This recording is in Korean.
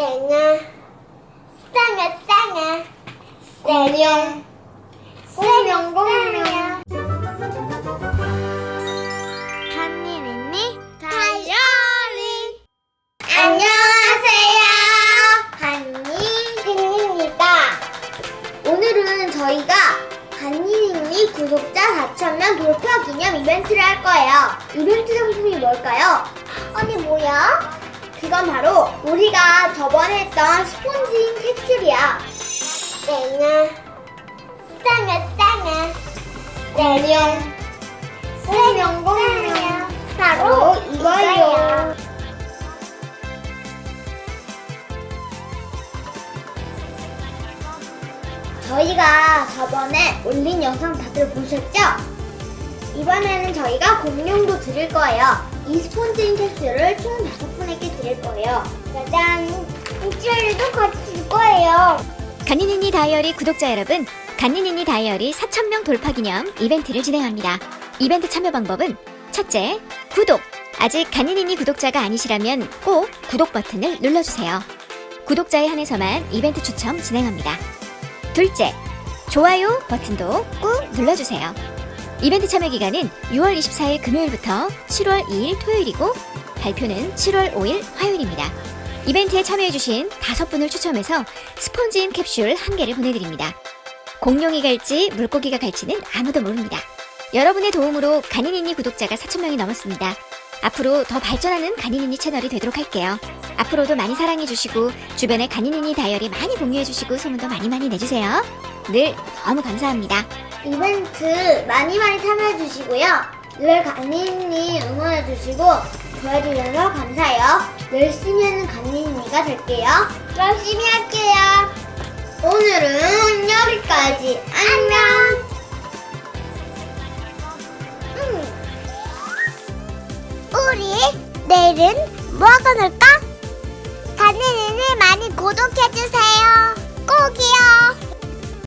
쌩아 쌩아 쌩아 공룡 공룡 공룡 안녕하세요 한니니입니다 오늘은 저희가 간니니니 구독자 4,000명 돌파 기념 이벤트를 할 거예요 이벤트 상품이 뭘까요? 언니 뭐야? 그건 바로 우리가 저번에 했던 스폰지인 캡슐이야. 쌩아. 쌩아 쌩아. 공룡 공룡 공룡 바로 이거예요. 저희가 저번에 올린 영상 다들 보셨죠? 이번에는 저희가 공룡도 드릴 거예요. 이 스폰지인 캡슐을 총 다섯 분에게 드릴 거예요. 짜잔! 일주일도 같이 줄 거예요. 간니니니 다이어리 구독자 여러분, 간니니니 다이어리 4,000명 돌파 기념 이벤트를 진행합니다. 이벤트 참여 방법은 첫째, 구독! 아직 간니니니 구독자가 아니시라면 꼭 구독 버튼을 눌러주세요. 구독자에 한해서만 이벤트 추첨 진행합니다. 둘째, 좋아요 버튼도 꾹 눌러주세요. 이벤트 참여 기간은 6월 24일 금요일부터 7월 2일 토요일이고 발표는 7월 5일 화요일입니다. 이벤트에 참여해주신 다섯 분을 추첨해서 스폰지인 캡슐 한 개를 보내드립니다. 공룡이 갈지 물고기가 갈지는 아무도 모릅니다. 여러분의 도움으로 가니니니 구독자가 4천명이 넘었습니다. 앞으로 더 발전하는 가니니니 채널이 되도록 할게요. 앞으로도 많이 사랑해주시고 주변에 가니니니 다이어리 많이 공유해주시고 소문도 많이 많이 내주세요. 늘 너무 감사합니다. 이벤트 많이 많이 참여해주시고요. 늘 강민님 응원해주시고 도와주셔서 감사해요. 열심히 하는 강민이가 될게요. 열심히 할게요. 오늘은 여기까지. 안녕. 음. 음. 우리 내일은 뭐 하고 놀까? 강민이를 많이 구독해주세요.